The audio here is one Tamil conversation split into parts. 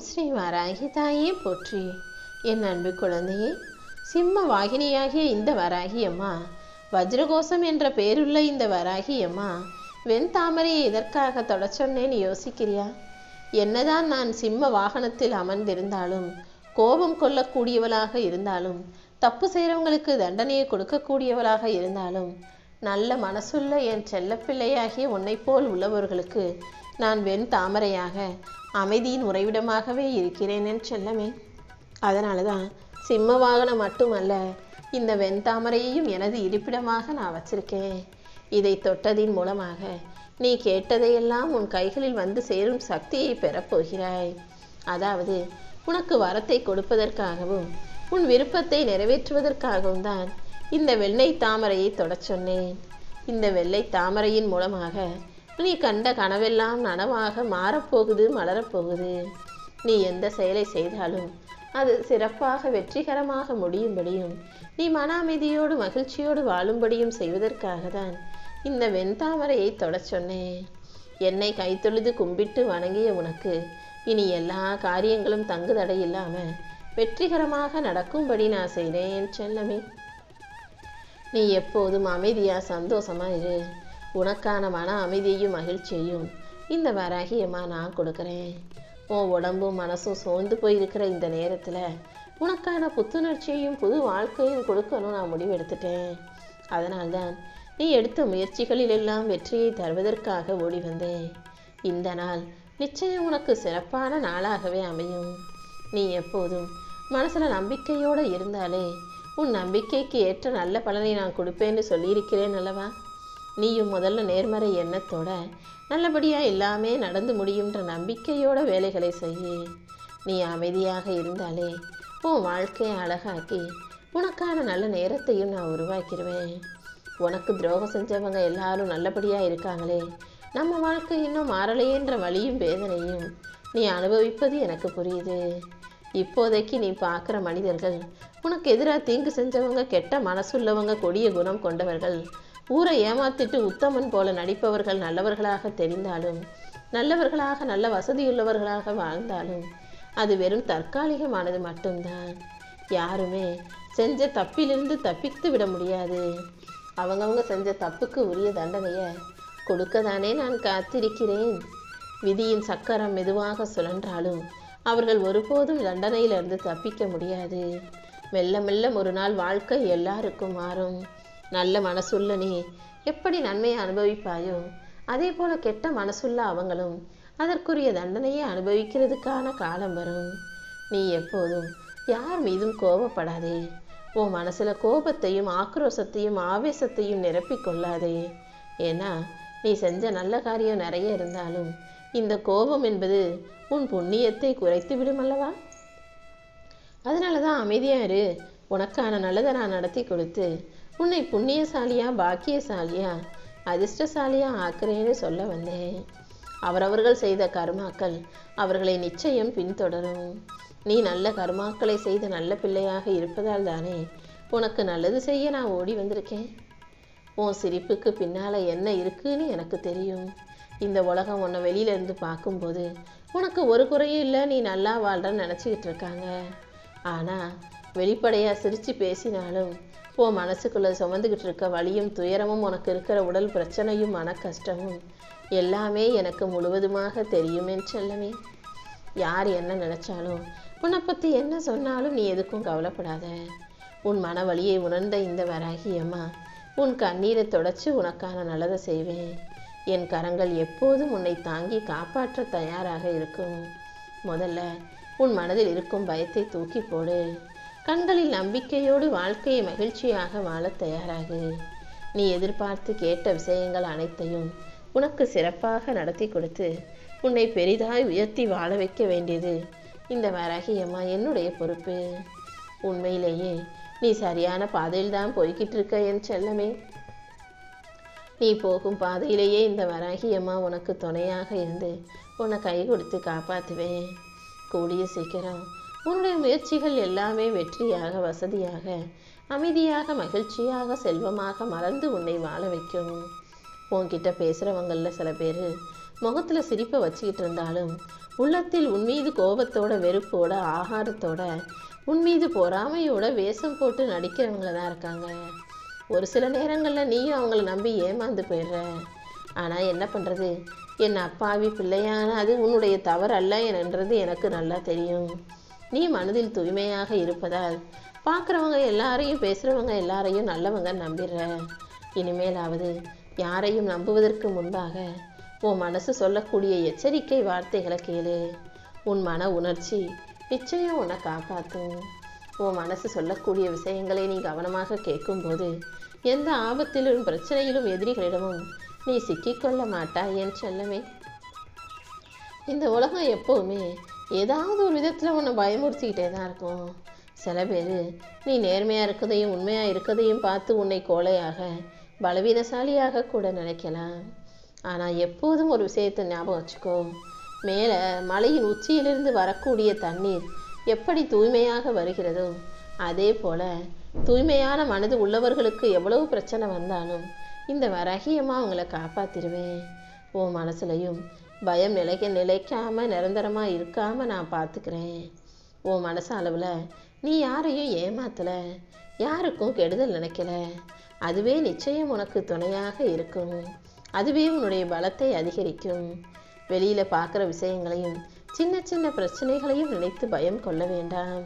ஸ்ரீ வராகி தாயே போற்றி. என் அன்பு குழந்தையே சிம்ம வாகினியாகிய இந்த வராகி அம்மா வஜ்ரகோசம் என்ற பெயருள்ள இந்த வராகி அம்மா வெண்தாமரையை எதற்காக தொட யோசிக்கிறியா? என்னதான் நான் சிம்ம வாகனத்தில் அமர்ந்திருந்தாலும் கோபம் கொள்ளக்கூடியவளாக இருந்தாலும் தப்பு செய்கிறவங்களுக்கு தண்டனையை கொடுக்கக்கூடியவளாக இருந்தாலும் நல்ல மனசுள்ள என் செல்லப்பிள்ளையாகிய உன்னைப் போல் உள்ளவர்களுக்கு நான் வெண் தாமரையாக அமைதியின் உறைவிடமாகவே இருக்கிறேன் என் செல்லமே. அதனால தான் சிம்ம வாகனம் மட்டுமல்ல இந்த வெண்தாமரையையும் எனது இருப்பிடமாக நான் வச்சிருக்கேன். இதை தொட்டதின் மூலமாக நீ கேட்டதையெல்லாம் உன் கைகளில் வந்து சேரும் சக்தியை பெறப்போகிறாய். அதாவது உனக்கு வரத்தை கொடுப்பதற்காகவும் உன் விருப்பத்தை நிறைவேற்றுவதற்காகவும் தான் இந்த வெள்ளை தாமரையை தொடச் சொன்னேன். இந்த வெள்ளை தாமரையின் மூலமாக நீ கண்ட கனவெல்லாம் நனவாக மாறப்போகுது மலரப்போகுது. நீ எந்த செயலை செய்தாலும் அது சிறப்பாக வெற்றிகரமாக முடியும்படியும் நீ மன அமைதியோடு மகிழ்ச்சியோடு வாழும்படியும் செய்வதற்காக தான் இந்த வெண்தாமரையை தொடச் சொன்னேன். என்னை கைத்தொழுது கும்பிட்டு வணங்கிய உனக்கு இனி எல்லா காரியங்களும் தங்கு தடை இல்லாம வெற்றிகரமாக நடக்கும்படி நான் செய்கிறேன் செல்லமே. நீ எப்போதும் அமைதியா சந்தோஷமா இரு. உனக்கான மன அமைதியையும் மகிழ்ச்சியையும் இந்த வராகியமாக நான் கொடுக்குறேன். உன் உடம்பும் மனசும் சோர்ந்து போயிருக்கிற இந்த நேரத்தில் உனக்கான புத்துணர்ச்சியையும் புது வாழ்க்கையும் கொடுக்கணும் நான் முடிவெடுத்துட்டேன். அதனால்தான் நீ எடுத்த முயற்சிகளில் எல்லாம் வெற்றியை தருவதற்காக ஓடி வந்தேன். இந்த நாள் நிச்சயம் உனக்கு சிறப்பான நாளாகவே அமையும். நீ எப்போதும் மனசில் நம்பிக்கையோடு இருந்தாலே உன் நம்பிக்கைக்கு ஏற்ற நல்ல பலனை நான் கொடுப்பேன்னு சொல்லியிருக்கிறேன் அல்லவா? நீயும் முதல்ல நேர்மறை எண்ணத்தோட நல்லபடியாக எல்லாமே நடந்து முடியுன்ற நம்பிக்கையோட வேலைகளை செய்ய. நீ அமைதியாக இருந்தாலே உன் வாழ்க்கையை அழகாக்கி உனக்கான நல்ல நேரத்தையும் நான் உருவாக்கிடுவேன் உனக்கு துரோகம் செஞ்சவங்க எல்லாரும் நல்லபடியாக இருக்காங்களே. நம்ம வாழ்க்கை இன்னும் மாறலையேன்ற வழியும் வேதனையும் நீ அனுபவிப்பது எனக்கு புரியுது. இப்போதைக்கு நீ பார்க்குற மனிதர்கள் உனக்கு எதிராக தீங்கு செஞ்சவங்க கெட்ட மனசுள்ளவங்க கொடிய குணம் கொண்டவர்கள் ஊரை ஏமாத்திட்டு உத்தமன் போல நடிப்பவர்கள் நல்லவர்களாக தெரிந்தாலும் நல்லவர்களாக நல்ல வசதியுள்ளவர்களாக வாழ்ந்தாலும் அது வெறும் தற்காலிகமானது மட்டும்தான். யாருமே செஞ்ச தப்பிலிருந்து தப்பித்து விட முடியாது. அவங்கவங்க செஞ்ச தப்புக்கு உரிய தண்டனையை கொடுக்கதானே நான் காத்திருக்கிறேன். விதியின் சக்கரம் மெதுவாக சுழன்றாலும் அவர்கள் ஒருபோதும் தண்டனையிலிருந்து தப்பிக்க முடியாது. மெல்ல மெல்ல ஒரு நாள் வாழ்க்கை எல்லாருக்கும் மாறும். நல்ல மனசுள்ள நீ எப்படி நன்மையை அனுபவிப்பாயோ அதே போல கெட்ட மனசுள்ள அவங்களும் அதற்குரிய தண்டனையை அனுபவிக்கிறதுக்கான காலம் வரும். நீ எப்போதும் யார் மீதும் கோபப்படாதே. உன் மனசுல கோபத்தையும் ஆக்ரோசத்தையும் ஆவேசத்தையும் நிரப்பிக்கொள்ளாதே ஏன்னா நீ செஞ்ச நல்ல காரியம் நிறைய இருந்தாலும் இந்த கோபம் என்பது உன் புண்ணியத்தை குறைத்து விடும் அல்லவா? அதனால தான் அமைதியாக இரு. உனக்கான நல்லதை நான் நடத்தி கொடுத்து உன்னை புண்ணியசாலியா பாக்கியசாலியா அதிர்ஷ்டசாலியா ஆக்குறேன்னு சொல்ல வந்தேன். அவரவர்கள் செய்த கர்மாக்கள் அவர்களை நிச்சயம் பின்தொடரும். நீ நல்ல கர்மாக்களை செய்த நல்ல பிள்ளையாக இருப்பதால் தானே உனக்கு நல்லது செய்ய நான் ஓடி வந்திருக்கேன். உன் சிரிப்புக்கு பின்னால் என்ன இருக்குன்னு எனக்கு தெரியும். இந்த உலகம் உன்னை வெளியிலேருந்து பார்க்கும்போது உனக்கு ஒரு குறையும் இல்லை நீ நல்லா வாழ்றன்னு நினச்சிக்கிட்டு இருக்காங்க. ஆனால் வெளிப்படையாக சிரித்து பேசினாலும் உன் மனசுக்குள்ளே சுமந்துக்கிட்டு இருக்க வலியும் துயரமும் உனக்கு இருக்கிற உடல் பிரச்சனையும் மன கஷ்டமும் எல்லாமே எனக்கு முழுவதுமாக தெரியுமேன்னு சொல்லவே யார் என்ன நினைச்சாலும் உன்னை பற்றி என்ன சொன்னாலும் நீ எதுக்கும் கவலைப்படாத. உன் மன வலியை உணர்ந்த இந்த வராகி அம்மா உன் கண்ணீரை தொடச்சி உனக்கான நல்லதை செய்வேன். என் கரங்கள் எப்போதும் உன்னை தாங்கி காப்பாற்ற தயாராக இருக்கும். முதல்ல உன் மனதில் இருக்கும் பயத்தை தூக்கி போடு. கண்களில் நம்பிக்கையோடு வாழ்க்கையை மகிழ்ச்சியாக வாழத் தயாராகு. நீ எதிர்பார்த்து கேட்ட விஷயங்கள் அனைத்தையும் உனக்கு சிறப்பாக நடத்தி கொடுத்து உன்னை பெரிதாய் உயர்த்தி வாழ வைக்க வேண்டியது இந்த வராகி அம்மா என்னுடைய பொறுப்பு. உண்மையிலேயே நீ சரியான பாதையில் தான் போய்கிட்டு இருக்க என் செல்லமே. நீ போகும் பாதையிலேயே இந்த வராகி அம்மா உனக்கு துணையாக இருந்து உன்னை கை கொடுத்து காப்பாற்றுவேன் கூடிய சீக்கிரம் உன்னுடைய முயற்சிகள் எல்லாமே வெற்றியாக வசதியாக அமைதியாக மகிழ்ச்சியாக செல்வமாக மறந்து உன்னை வாழ வைக்கும். உன்கிட்ட பேசுகிறவங்களில் சில பேர் முகத்தில் சிரிப்பை வச்சுக்கிட்டு இருந்தாலும் உள்ளத்தில் உன் மீது கோபத்தோட வெறுப்போட ஆகாரத்தோட உன் மீது பொறாமையோட வேஷம் போட்டு நடிக்கிறவங்கள தான் இருக்காங்க. ஒரு சில நேரங்களில் நீயும் அவங்கள நம்பி ஏமாந்து போயிடுற. ஆனால் என்ன பண்ணுறது என் அப்பாவி பிள்ளையான அது உன்னுடைய தவறு அல்ல என்றது எனக்கு நல்லா தெரியும். நீ மனதில் தூய்மையாக இருப்பதால் பார்க்குறவங்க எல்லாரையும் பேசுகிறவங்க எல்லாரையும் நல்லவங்க நம்பிடுற இனிமேலாவது யாரையும் நம்புவதற்கு முன்பாக உன் மனசு சொல்லக்கூடிய எச்சரிக்கை வார்த்தைகளை கேளு. உன் மன உணர்ச்சி நிச்சயம் உன்னை காப்பாற்றும் உன் மனசு சொல்லக்கூடிய விஷயங்களை நீ கவனமாக கேட்கும்போது எந்த ஆபத்திலும் பிரச்சனையிலும் எதிரிகளிடமும் நீ சிக்கிக்கொள்ள மாட்டாய் என் செல்லமே. இந்த உலகம் எப்போவுமே ஏதாவது ஒரு விதத்தில் உன்னை பயமுறுத்திக்கிட்டே தான் இருக்கும். சில பேர் நீ நேர்மையாக இருக்கதையும் உண்மையாக இருக்கதையும் பார்த்து உன்னை கோலையாக பலவீனசாலியாக கூட நினைக்கலாம். ஆனால் எப்போதும் ஒரு விஷயத்தை ஞாபகம் வச்சுக்கோ. மேலே மலையின் உச்சியிலிருந்து வரக்கூடிய தண்ணீர் எப்படி தூய்மையாக வருகிறதோ அதே போல தூய்மையான மனது உள்ளவர்களுக்கு எவ்வளவு பிரச்சனை வந்தாலும் இந்த வரகியமாக அவங்கள காப்பாத்திருவேன். உன் மனசுலையும் பயம் நிலைக்க நிலைக்காம நிரந்தரமா இருக்காம நான் பார்த்துக்கிறேன் உன் மனசு அளவில் நீ யாரையும் ஏமாத்தலை. யாருக்கும் கெடுதல் நினைக்கல. அதுவே நிச்சயம் உனக்கு துணையாக இருக்கும். அதுவே உன்னுடைய பலத்தை அதிகரிக்கும். வெளியில பார்க்குற விஷயங்களையும் சின்ன சின்ன பிரச்சனைகளையும் நினைத்து பயம் கொள்ள வேண்டாம்.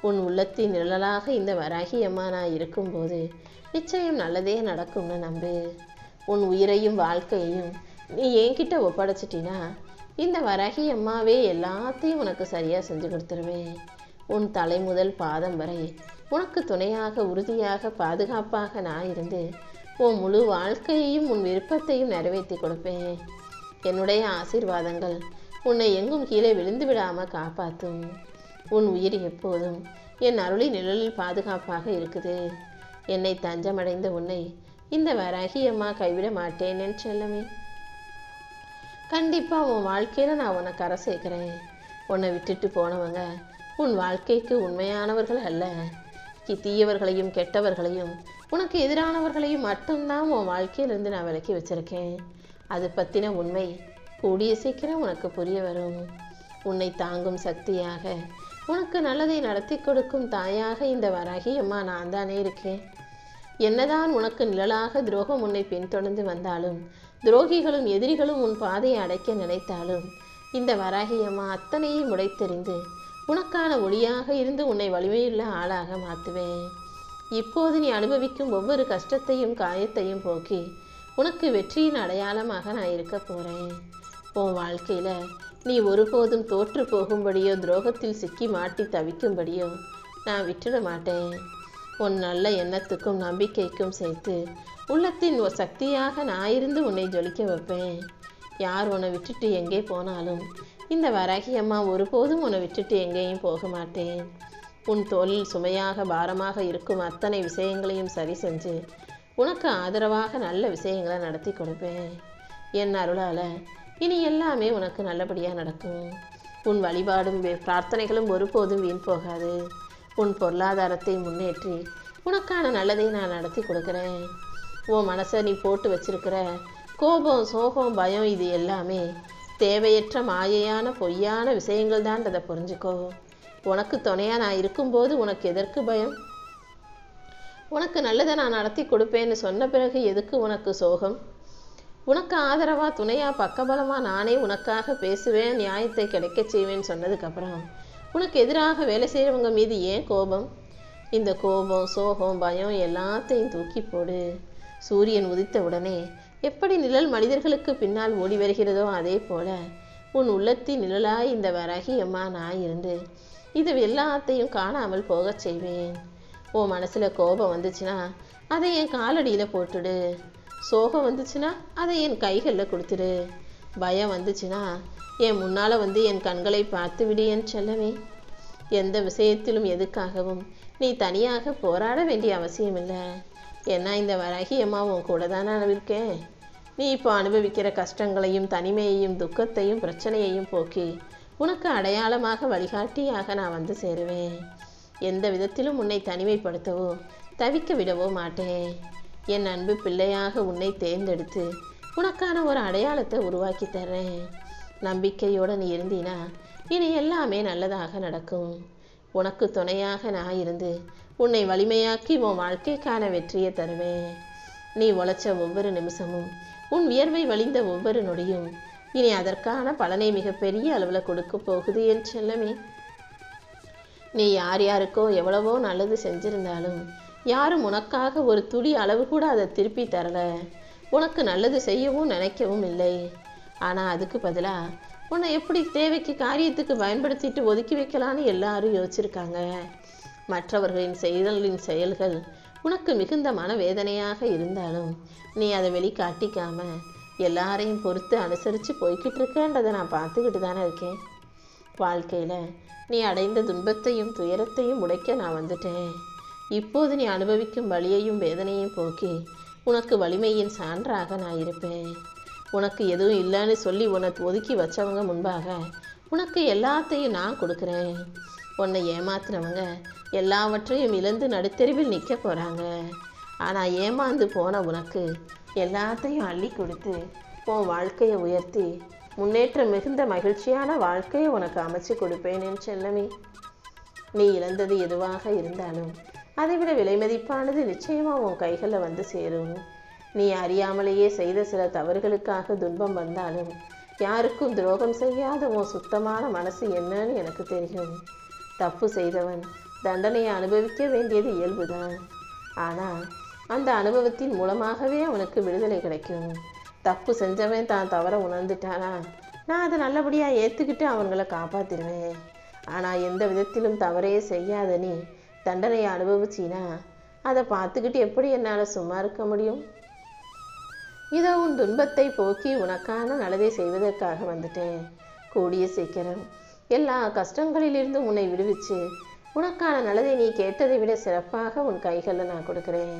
உன் உள்ளத்தின் நிழலாக இந்த வராகி அம்மா நான் இருக்கும்போது நிச்சயம் நல்லதே நடக்கும்னு நம்பு. உன் உயிரையும் வாழ்க்கையையும் நீ என்கிட்ட ஒப்படைச்சிட்டினா இந்த வரகி அம்மாவே எல்லாத்தையும் உனக்கு சரியாக செஞ்சு கொடுத்துருவேன். உன் தலை முதல் பாதம் வரை உனக்கு துணையாக உறுதியாக பாதுகாப்பாக நான் இருந்து உன் முழு வாழ்க்கையையும் உன் விருப்பத்தையும் நிறைவேற்றி கொடுப்பேன். என்னுடைய ஆசீர்வாதங்கள் உன்னை எங்கும் கீழே விழுந்து விடாமல் காப்பாற்றும் உன் உயிர் எப்போதும் என் அருளி நிழலில் பாதுகாப்பாக இருக்குது. என்னை தஞ்சமடைந்த உன்னை இந்த வராகி அம்மா கைவிட மாட்டேன் என் செல்லமே. கண்டிப்பாக உன் வாழ்க்கையில் நான் உன்னை கரை சேர்க்கிறேன். உன்னை விட்டுட்டு போனவங்க உன் வாழ்க்கைக்கு உண்மையானவர்கள் அல்ல. கி- தீயவர்களையும் கெட்டவர்களையும் உனக்கு எதிரானவர்களையும் மட்டும்தான் உன் வாழ்க்கையிலிருந்து நான் விலக்கி வச்சிருக்கேன். அது பற்றின உண்மை கூடிய சீக்கிரம் உனக்கு புரிய வரும். உன்னை தாங்கும் சக்தியாக உனக்கு நல்லதை நடத்தி கொடுக்கும் தாயாக இந்த வராகி அம்மா நான் தானே இருக்கேன். என்னதான் உனக்கு நிழலாக துரோகம் உன்னை பின்தொடர்ந்து வந்தாலும் துரோகிகளும் எதிரிகளும் உன் பாதையை அடைக்க நினைத்தாலும் இந்த வராகி அம்மா அத்தனையும் உடைத்தெறிந்து உனக்கான ஒளியாக இருந்து உன்னை வலிமையுள்ள ஆளாக மாற்றுவேன் இப்போது நீ அனுபவிக்கும் ஒவ்வொரு கஷ்டத்தையும் காயத்தையும் போக்கி உனக்கு வெற்றியின் அடையாளமாக நான் இருக்க போகிறேன் உன் வாழ்க்கையில் நீ ஒருபோதும் தோற்று போகும்படியோ துரோகத்தில் சிக்கி மாட்டி தவிக்கும்படியோ நான் விட்டுட மாட்டேன். உன் நல்ல எண்ணத்துக்கும் நம்பிக்கைக்கும் சேர்த்து உள்ளத்தின் ஒரு சக்தியாக நான் இருந்து உன்னை ஜொலிக்க வைப்பேன். யார் உன்னை விட்டுட்டு எங்கே போனாலும் இந்த வராகியம்மா ஒருபோதும் உன்னை விட்டுட்டு எங்கேயும் போக மாட்டேன். உன் தோளில் சுமையாக பாரமாக இருக்கும் அத்தனை விஷயங்களையும் சரி செஞ்சு உனக்கு ஆதரவாக நல்ல விஷயங்களை நடத்தி கொடுப்பேன். என் அருளால இனி எல்லாமே உனக்கு நல்லபடியாக நடக்கும். உன் வழிபாடும் வே- பிரார்த்தனைகளும் ஒருபோதும் வீண் போகாது. உன் பொருளாதாரத்தை முன்னேற்றி உனக்கான நல்லதை நான் நடத்தி கொடுக்குறேன். உன் மனசை நீ போட்டு வச்சிருக்கிற கோபம் சோகம் பயம் இது எல்லாமே தேவையற்ற மாயையான பொய்யான விஷயங்கள் தான்றதை புரிஞ்சுக்கோ. உனக்கு துணையாக நான் இருக்கும்போது உனக்கு எதற்கு பயம்? உனக்கு நல்லதை நான் நடத்தி கொடுப்பேன்னு சொன்ன பிறகு எதுக்கு உனக்கு சோகம்? உனக்கு ஆதரவாக துணையாக பக்கபலமாக நானே உனக்காக பேசுவேன் நியாயத்தை கிடைக்க செய்வேன்னு சொன்னதுக்கப்புறம் உனக்கு எதிராக வேலை செய்கிறவங்க மீது ஏன் கோபம்? இந்த கோபம் சோகம் பயம் எல்லாத்தையும் தூக்கி போடு. சூரியன் உதித்த உடனே எப்படி நிழல் மனிதர்களுக்கு பின்னால் ஓடி வருகிறதோ அதே போல உன் உள்ளத்தின் நிழலாய் இந்த வரகி அம்மா நான் இருந்து இது எல்லாத்தையும் காணாமல் போகச் செய்வேன். உன் மனசில் கோபம் வந்துச்சுன்னா அதை என் காலடியில் போட்டுடு. சோகம் வந்துச்சுன்னா அதை என் கைகளில் கொடுத்துடு. பயம் வந்துச்சுன்னா என் முன்னால் வந்து என் கண்களை பார்த்து விடு என் செல்லவே எந்த விஷயத்திலும் எதுக்காகவும் நீ தனியாக போராட வேண்டிய அவசியம் இல்லை ஏன்னா இந்த வரகி உன் கூட தானே அளவிற்கே நீ இப்போ அனுபவிக்கிற கஷ்டங்களையும் தனிமையையும் துக்கத்தையும் பிரச்சனையையும் போக்கி உனக்கு அடையாளமாக வழிகாட்டியாக நான் வந்து சேருவேன். எந்த விதத்திலும் உன்னை தனிமைப்படுத்தவோ தவிக்க விடவோ மாட்டேன். என் அன்பு பிள்ளையாக உன்னை தேர்ந்தெடுத்து உனக்கான ஒரு அடையாளத்தை உருவாக்கி தர்றேன். நம்பிக்கையோடு நீ இருந்தீனா இனி எல்லாமே நல்லதாக நடக்கும். உனக்கு துணையாக நான் இருந்து உன்னை வலிமையாக்கி உன் வாழ்க்கைக்கான வெற்றியை தருவேன். நீ உழைச்ச ஒவ்வொரு நிமிஷமும் உன் வியர்வை வழிந்த ஒவ்வொரு நொடியும் இனி அதற்கான பலனை மிகப்பெரிய அளவில் கொடுக்க போகுது என் செல்லமே. நீ யார் யாருக்கோ எவ்வளவோ நல்லது செஞ்சிருந்தாலும் யாரும் உனக்காக ஒரு துளி அளவு கூட அதை திருப்பி தரல. உனக்கு நல்லது செய்யவும் நினைக்கவும் இல்லை. ஆனால் அதுக்கு பதிலாக உன்னை எப்படி தேவைக்கு காரியத்துக்கு பயன்படுத்திட்டு ஒதுக்கி வைக்கலான்னு எல்லாரும் யோசிச்சிருக்காங்க. மற்றவர்களின் செய்தலின் செயல்கள் உனக்கு மிகுந்த மனவேதனையாக இருந்தாலும் நீ அதை வெளிக்காட்டிக்காம எல்லாரையும் பொறுத்து அனுசரித்து போய்கிட்டு இருக்கன்றதை நான் பார்த்துக்கிட்டு தானே இருக்கேன். வாழ்க்கையில் நீ அடைந்த துன்பத்தையும் துயரத்தையும் உடைக்க நான் வந்துட்டேன். இப்போது நீ அனுபவிக்கும் வழியையும் வேதனையும் போக்கி உனக்கு வலிமையின் சான்றாக நான் இருப்பேன். உனக்கு எதுவும் இல்லைன்னு சொல்லி உனக்கு ஒதுக்கி வச்சவங்க முன்பாக உனக்கு எல்லாத்தையும் நான் கொடுக்குறேன். உன்னை ஏமாத்துனவங்க எல்லாவற்றையும் இழந்து நடுத்தெருவில் நிற்க போகிறாங்க ஆனால் ஏமாந்து போன உனக்கு எல்லாத்தையும் அள்ளி கொடுத்து உன் வாழ்க்கையை உயர்த்தி முன்னேற்றம் மிகுந்த மகிழ்ச்சியான வாழ்க்கையை உனக்கு அமைச்சு கொடுப்பேன் என் செல்லமே. நீ இழந்தது எதுவாக இருந்தாலும் அதைவிட விலை மதிப்பானது நிச்சயமாக உன் கைகளில் வந்து சேரும். நீ அறியாமலேயே செய்த சில தவறுகளுக்காக துன்பம் வந்தாலும் யாருக்கும் துரோகம் செய்யாத உன் சுத்தமான மனசு என்னன்னு எனக்கு தெரியும். தப்பு செய்தவன் தண்டனையை அனுபவிக்க வேண்டியது இயல்புதான். ஆனால் அந்த அனுபவத்தின் மூலமாகவே அவனுக்கு விடுதலை கிடைக்கும். தப்பு செஞ்சவன் தான் தவற உணர்ந்துட்டானா? நான் அதை நல்லபடியாக ஏற்றுக்கிட்டு அவங்கள காப்பாற்றிடுவேன் ஆனால் எந்த விதத்திலும் தவறே செய்யாத நீ தண்டனையை அனுபவிச்சினா? அதை பார்த்துக்கிட்டு எப்படி என்னால் சும்மா இருக்க முடியும்? இதோ உன் துன்பத்தை போக்கி உனக்கான நல்லதை செய்வதற்காக வந்துட்டேன். கூடிய சீக்கிரம். எல்லா கஷ்டங்களிலிருந்து உன்னை விடுவிச்சு. உனக்கான நல்லதை நீ கேட்டதை விட சிறப்பாக உன் கைகளில் நான் கொடுக்குறேன்.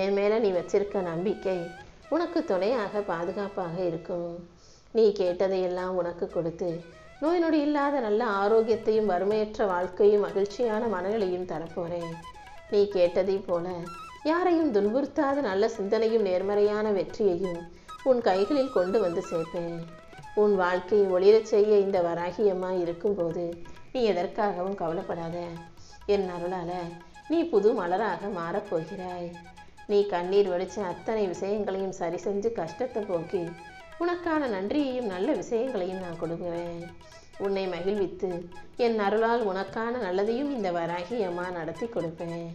என் மேலே நீ வச்சிருக்க நம்பிக்கை உனக்கு துணையாக பாதுகாப்பாக இருக்கும். நீ கேட்டதையெல்லாம் உனக்கு கொடுத்து நோய் நொடி இல்லாத நல்ல ஆரோக்கியத்தையும் வறுமையற்ற வாழ்க்கையும் மகிழ்ச்சியான மனநிலையும் தரப்போறேன். நீ கேட்டதைப் போல யாரையும் துன்புறுத்தாத நல்ல சிந்தனையும் நேர்மறையான வெற்றியையும் உன் கைகளில் கொண்டு வந்து சேர்ப்பேன். உன் வாழ்க்கையை ஒளிரச் செய்ய இந்த வராகியம்மா இருக்கும்போது நீ எதற்காகவும் கவலைப்படாத. என் அருளால நீ புது மலராக மாறப்போகிறாய் நீ கண்ணீர் வடிச்ச அத்தனை விஷயங்களையும் சரி செஞ்சு கஷ்டத்தை போக்கி உனக்கான நன்றியையும் நல்ல விஷயங்களையும் நான் கொடுக்குறேன். உன்னை மகிழ்வித்து என் அருளால் உனக்கான நல்லதையும் இந்த வராகி அம்மா நடத்தி கொடுப்பேன்.